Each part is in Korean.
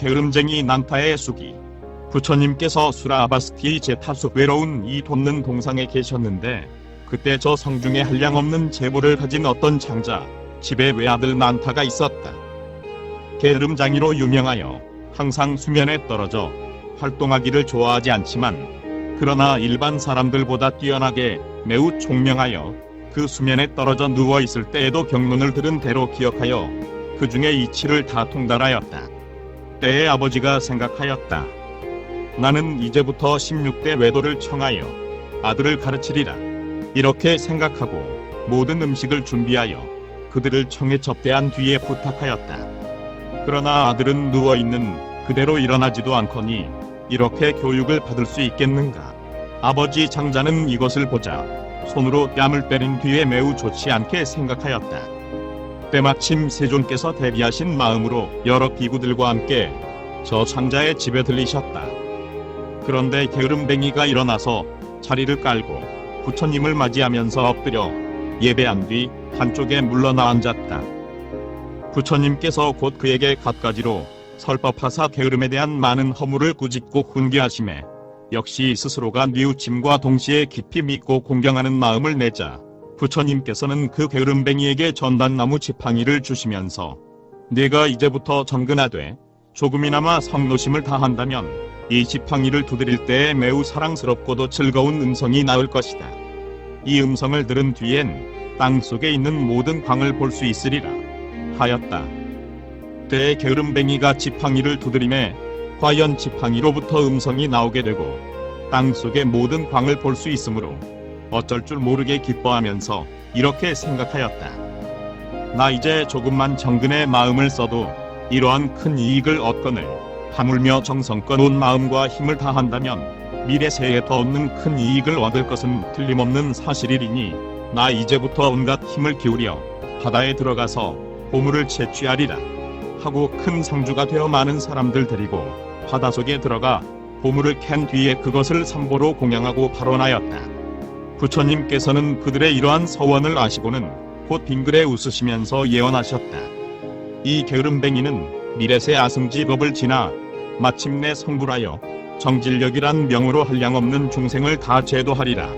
게으름쟁이 난타의 수기. 부처님께서 수라아바스티 제타수 외로운 이 돕는 동상에 계셨는데 그때 저 성중에 한량없는 재물을 가진 어떤 장자 집에 외아들 난타가 있었다. 게으름장이로 유명하여 항상 수면에 떨어져 활동하기를 좋아하지 않지만 그러나 일반 사람들보다 뛰어나게 매우 총명하여 그 수면에 떨어져 누워 있을 때에도 경론을 들은 대로 기억하여 그 중에 이치를 다 통달하였다. 때의 아버지가 생각하였다. 나는 이제부터 16대 외도를 청하여 아들을 가르치리라. 이렇게 생각하고 모든 음식을 준비하여 그들을 청에 접대한 뒤에 부탁하였다. 그러나 아들은 누워 있는 그대로 일어나지도 않거니 이렇게 교육을 받을 수 있겠는가? 아버지 장자는 이것을 보자 손으로 뺨을 때린 뒤에 매우 좋지 않게 생각하였다. 때마침 세존께서 대비하신 마음으로 여러 기구들과 함께 저 장자의 집에 들리셨다. 그런데 게으름뱅이가 일어나서 자리를 깔고 부처님을 맞이하면서 엎드려 예배한 뒤 한쪽에 물러나 앉았다. 부처님께서 곧 그에게 갖가지로 설법하사 게으름에 대한 많은 허물을 꾸짖고 훈계하심에 역시 스스로가 뉘우침과 동시에 깊이 믿고 공경하는 마음을 내자 부처님께서는 그 게으름뱅이에게 전단나무 지팡이를 주시면서 내가 이제부터 정근하되 조금이나마 성노심을 다한다면 이 지팡이를 두드릴 때에 매우 사랑스럽고도 즐거운 음성이 나올 것이다. 이 음성을 들은 뒤엔 땅 속에 있는 모든 광을 볼 수 있으리라 하였다. 때에 게으름뱅이가 지팡이를 두드림에 과연 지팡이로부터 음성이 나오게 되고 땅 속의 모든 광을 볼 수 있으므로 어쩔 줄 모르게 기뻐하면서 이렇게 생각하였다. 나 이제 조금만 정근의 마음을 써도 이러한 큰 이익을 얻거늘 하물며 정성껏 온 마음과 힘을 다한다면 미래 세에 더 얻는 큰 이익을 얻을 것은 틀림없는 사실이리니 나 이제부터 온갖 힘을 기울여 바다에 들어가서 보물을 채취하리라 하고 큰 상주가 되어 많은 사람들 데리고 바다 속에 들어가 보물을 캔 뒤에 그것을 삼보로 공양하고 발언하였다. 부처님께서는 그들의 이러한 서원을 아시고는 곧 빙글에 웃으시면서 예언하셨다. 이 게으름뱅이는 미래세 아승지법을 지나 마침내 성불하여 정질력이란 명으로 한량없는 중생을 다 제도하리라.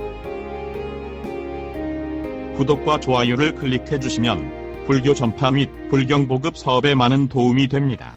구독과 좋아요를 클릭해 주시면 불교 전파 및 불경 보급 사업에 많은 도움이 됩니다.